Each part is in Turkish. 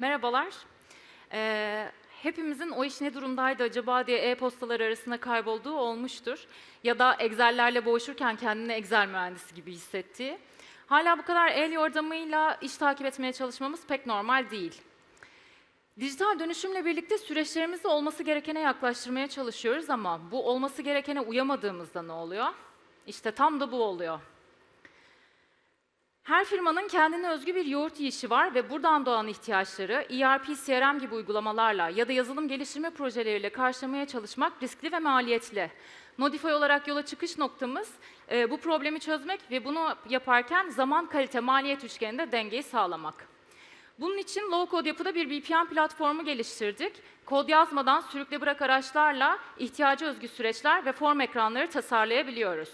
Merhabalar. Ee, hepimizin o iş ne durumdaydı acaba diye e-postalar arasında kaybolduğu olmuştur. Ya da Excel'lerle boğuşurken kendini Excel mühendisi gibi hissettiği. Hala bu kadar el yordamıyla iş takip etmeye çalışmamız pek normal değil. Dijital dönüşümle birlikte süreçlerimizi olması gerekene yaklaştırmaya çalışıyoruz ama bu olması gerekene uyamadığımızda ne oluyor? İşte tam da bu oluyor. Her firmanın kendine özgü bir yoğurt yiyişi var ve buradan doğan ihtiyaçları ERP, CRM gibi uygulamalarla ya da yazılım geliştirme projeleriyle karşılamaya çalışmak riskli ve maliyetli. Modify olarak yola çıkış noktamız e, bu problemi çözmek ve bunu yaparken zaman, kalite, maliyet üçgeninde dengeyi sağlamak. Bunun için low-code yapıda bir BPM platformu geliştirdik. Kod yazmadan sürükle bırak araçlarla ihtiyacı özgü süreçler ve form ekranları tasarlayabiliyoruz.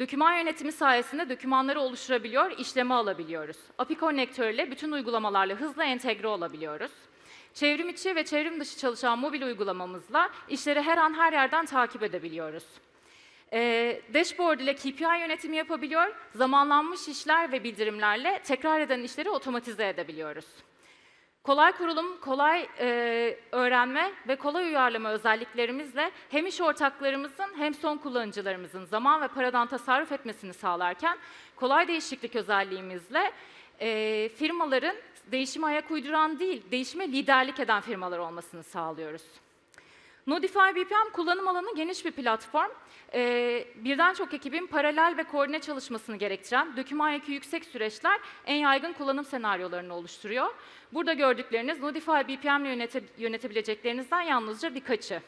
Doküman yönetimi sayesinde dokümanları oluşturabiliyor, işleme alabiliyoruz. API konnektör ile bütün uygulamalarla hızla entegre olabiliyoruz. Çevrim içi ve çevrim dışı çalışan mobil uygulamamızla işleri her an her yerden takip edebiliyoruz. Ee, dashboard ile KPI yönetimi yapabiliyor, zamanlanmış işler ve bildirimlerle tekrar eden işleri otomatize edebiliyoruz. Kolay kurulum, kolay e, öğrenme ve kolay uyarlama özelliklerimizle hem iş ortaklarımızın hem son kullanıcılarımızın zaman ve paradan tasarruf etmesini sağlarken kolay değişiklik özelliğimizle e, firmaların değişime ayak uyduran değil, değişime liderlik eden firmalar olmasını sağlıyoruz. Nodify BPM kullanım alanı geniş bir platform. Ee, birden çok ekibin paralel ve koordine çalışmasını gerektiren doküman yükü yüksek süreçler en yaygın kullanım senaryolarını oluşturuyor. Burada gördükleriniz Nodify BPM ile yönete, yönetebileceklerinizden yalnızca birkaçı.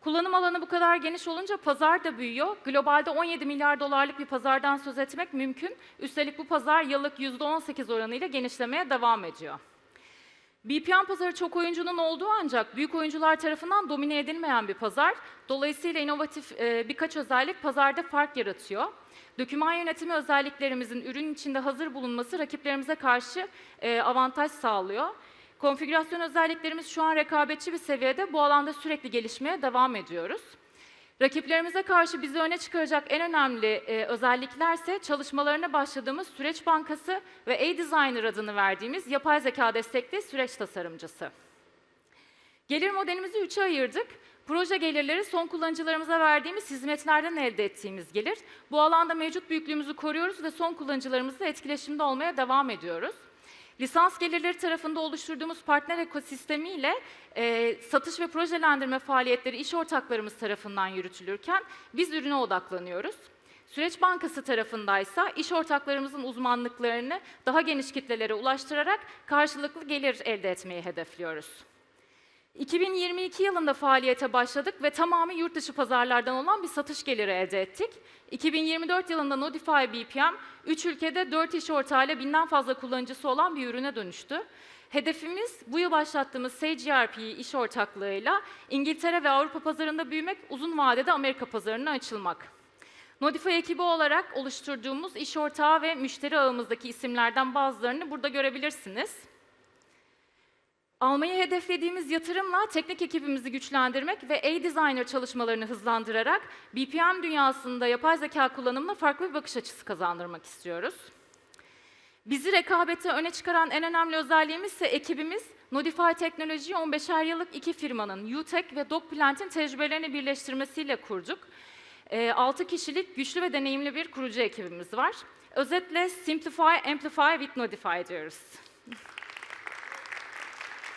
Kullanım alanı bu kadar geniş olunca pazar da büyüyor. Globalde 17 milyar dolarlık bir pazardan söz etmek mümkün. Üstelik bu pazar yıllık %18 oranıyla genişlemeye devam ediyor. BPM pazarı çok oyuncunun olduğu ancak büyük oyuncular tarafından domine edilmeyen bir pazar. Dolayısıyla inovatif e, birkaç özellik pazarda fark yaratıyor. Doküman yönetimi özelliklerimizin ürün içinde hazır bulunması rakiplerimize karşı e, avantaj sağlıyor. Konfigürasyon özelliklerimiz şu an rekabetçi bir seviyede. Bu alanda sürekli gelişmeye devam ediyoruz. Rakiplerimize karşı bizi öne çıkaracak en önemli e, özelliklerse çalışmalarına başladığımız süreç bankası ve A-Designer adını verdiğimiz yapay zeka destekli süreç tasarımcısı. Gelir modelimizi üçe ayırdık. Proje gelirleri son kullanıcılarımıza verdiğimiz hizmetlerden elde ettiğimiz gelir. Bu alanda mevcut büyüklüğümüzü koruyoruz ve son kullanıcılarımızla etkileşimde olmaya devam ediyoruz. Lisans gelirleri tarafında oluşturduğumuz partner ekosistemiyle e, satış ve projelendirme faaliyetleri iş ortaklarımız tarafından yürütülürken biz ürüne odaklanıyoruz. Süreç Bankası tarafındaysa iş ortaklarımızın uzmanlıklarını daha geniş kitlelere ulaştırarak karşılıklı gelir elde etmeyi hedefliyoruz. 2022 yılında faaliyete başladık ve tamamı yurt dışı pazarlardan olan bir satış geliri elde ettik. 2024 yılında Nodify BPM, 3 ülkede 4 iş ortağıyla binden fazla kullanıcısı olan bir ürüne dönüştü. Hedefimiz bu yıl başlattığımız Sage ERP iş ortaklığıyla İngiltere ve Avrupa pazarında büyümek, uzun vadede Amerika pazarına açılmak. Nodify ekibi olarak oluşturduğumuz iş ortağı ve müşteri ağımızdaki isimlerden bazılarını burada görebilirsiniz. Almayı hedeflediğimiz yatırımla teknik ekibimizi güçlendirmek ve A-Designer çalışmalarını hızlandırarak BPM dünyasında yapay zeka kullanımına farklı bir bakış açısı kazandırmak istiyoruz. Bizi rekabette öne çıkaran en önemli özelliğimiz ise ekibimiz Nodify teknolojiyi 15'er yıllık iki firmanın UTech ve DocPlant'in tecrübelerini birleştirmesiyle kurduk. E, 6 kişilik güçlü ve deneyimli bir kurucu ekibimiz var. Özetle Simplify, Amplify with Nodify diyoruz.